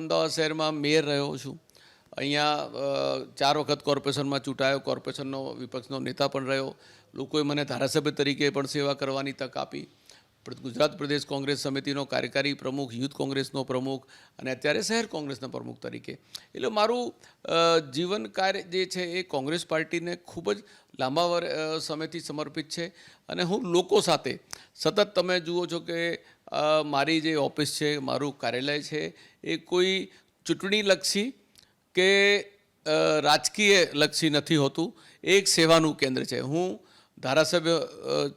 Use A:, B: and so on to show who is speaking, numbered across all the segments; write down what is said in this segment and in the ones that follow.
A: અમદાવાદ શહેરમાં મેયર રહ્યો છું. અહીંયા ચાર વખત કોર્પોરેશનમાં ચૂંટાયો, કોર્પોરેશનનો વિપક્ષનો નેતા પણ રહ્યો. લોકોએ મને ધારાસભ્ય તરીકે પણ સેવા કરવાની તક આપી. ગુજરાત પ્રદેશ કોંગ્રેસ સમિતિનો કાર્યકારી પ્રમુખ, યુથ કોંગ્રેસનો પ્રમુખ અને અત્યારે શહેર કોંગ્રેસના પ્રમુખ તરીકે. એટલે મારું જીવન કાર્ય જે છે એ કોંગ્રેસ પાર્ટીને ખૂબ જ લાંબા વર સમયથી સમર્પિત છે. અને હું લોકો સાથે, સતત તમે જુઓ છો કે મારી જે ઓફિસ છે, મારું કાર્યાલય છે, એ કોઈ ચૂંટણીલક્ષી કે રાજકીય લક્ષી નથી હોતું. એક સેવાનું કેન્દ્ર છે. હું ધારાસભ્ય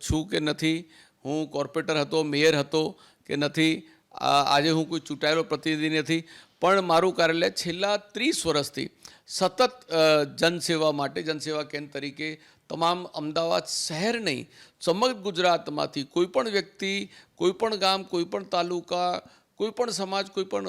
A: છું કે નથી, હું કોર્પોરેટર હતો, મેયર હતો કે નથી આજે હું કોઈ ચૂંટાયેલો પ્રતિનિધિ નથી, પણ મારું કાર્યાલય છેલ્લા ત્રીસ વર્ષથી સતત જનસેવા માટે, જનસેવા કેન્દ્ર તરીકે તમામ અમદાવાદ શહેર નહીં સમગ્ર ગુજરાતમાંથી કોઈપણ વ્યક્તિ કોઈપણ ગામ, કોઈ પણ તાલુકા કોઈપણ સમાજ, કોઈ પણ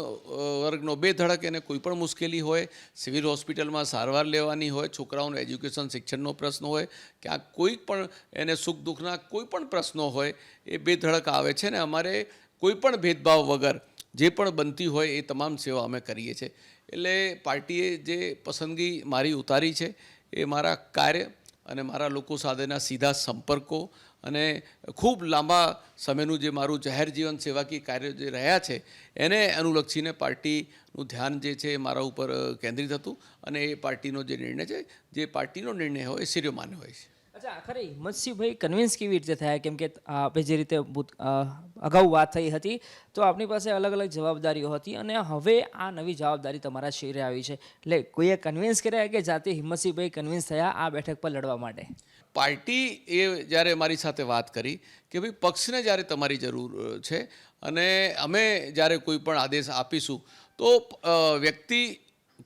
A: વર્ગનો બે ધડક એને કોઈપણ મુશ્કેલી હોય, સિવિલ હોસ્પિટલમાં સારવાર લેવાની હોય, છોકરાઓનું એજ્યુકેશન, શિક્ષણનો પ્રશ્ન હોય, ક્યાંક કોઈ પણ એને સુખ દુઃખના કોઈ પણ પ્રશ્નો હોય, એ બે ધડક આવે છે ને અમારે કોઈ પણ ભેદભાવ વગર જે પણ બનતી હોય એ તમામ સેવા અમે કરીએ છીએ. એટલે પાર્ટીએ જે પસંદગી મારી ઉતારી છે એ મારા કાર્ય અને મારા લોકો સાથેના સીધા સંપર્કો અને ખૂબ લાંબા સમયનું જે મારું જાહેર જીવન સેવાકીય કાર્ય જે રહ્યા છે એને અનુલક્ષીને પાર્ટીનું ધ્યાન જે છે એ મારા ઉપર કેન્દ્રિત હતું અને એ પાર્ટીનો જે નિર્ણય છે, જે પાર્ટીનો નિર્ણય હોય એ શિરોમાન્ય હોય છે.
B: અચ્છા આખરે મત્સ્યભાઈ કન્વિન્સ કેવી રીતે થયા કેમ કે આપણે જે રીતે અગાઉ વાત થઈ હતી, તો આપની પાસે અલગ અલગ જવાબદારીઓ હતી અને હવે આ નવી જવાબદારી તમારા શિરે આવી છે. એટલે કોઈએ કન્વિન્સ કર્યા કે જાતે હિંમતસિંહભાઈ કન્વિન્સ થયા આ બેઠક પર લડવા માટે?
A: પાર્ટી એ જ્યારે મારી સાથે વાત કરી કે ભાઈ પક્ષને જ્યારે તમારી જરૂર છે અને અમે જ્યારે કોઈ પણ આદેશ આપીશું, તો વ્યક્તિ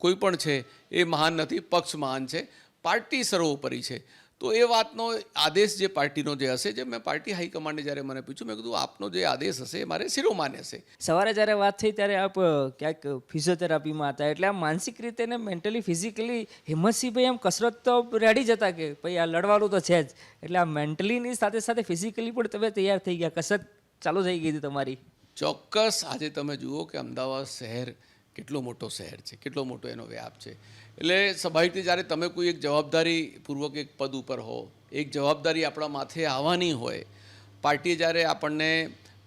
A: કોઈ પણ છે એ મહાન નથી, પક્ષ મહાન છે. પાર્ટી સર્વોપરી છે. તો એ વાતનો આદેશ જે પાર્ટીનો જે હશે જે મેં પાર્ટી હાઈકમાન્ડે જ્યારે મને પૂછ્યું મેં કીધું આપનો જે આદેશ હશે એ મારે શિરોમાન્ય હશે.
B: સવારે જ્યારે વાત થઈ ત્યારે આપ ક્યાંક ફિઝિયોથેરાપીમાં હતા એટલે આ માનસિક રીતે ને મેન્ટલી ફિઝિકલી હિંમતસિંહભાઈ એમ કસરત તો રેડી જ હતા કે ભાઈ આ લડવાનું તો છે જ. એટલે આ મેન્ટલીની સાથે સાથે ફિઝિકલી પણ તમે તૈયાર થઈ ગયા કસરત ચાલુ થઈ ગઈ હતી તમારી.
A: ચોક્કસ આજે તમે જુઓ કે અમદાવાદ શહેર કેટલો મોટો શહેર છે, કેટલો મોટો એનો વ્યાપ છે. એટલે સ્વાભાવિક રીતે જ્યારે તમે કોઈ એક જવાબદારીપૂર્વક એક પદ ઉપર હો, એક જવાબદારી આપણા માથે આવવાની હોય, પાર્ટીએ જ્યારે આપણને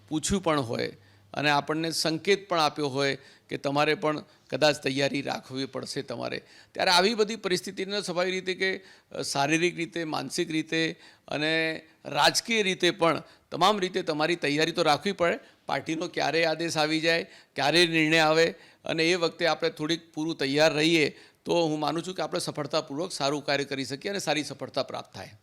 A: પૂછ્યું પણ હોય અને આપણને સંકેત પણ આપ્યો હોય કે તમારે પણ કદાચ તૈયારી રાખવી પડશે તમારે, ત્યારે આવી બધી પરિસ્થિતિને સ્વાભાવિક રીતે કે શારીરિક રીતે, માનસિક રીતે અને રાજકીય રીતે પણ તમામ રીતે તમારી તૈયારી તો રાખવી પડે, પાર્ટીનો ક્યારે આદેશ આવી જાય, ક્યારે નિર્ણય આવે, અને એ વખતે આપણે થોડીક પૂરું તૈયાર રહીએ, તો હું માનું છું કે આપણે સફળતાપૂર્વક સારું કાર્ય કરી શકીએ અને સારી સફળતા પ્રાપ્ત થાય.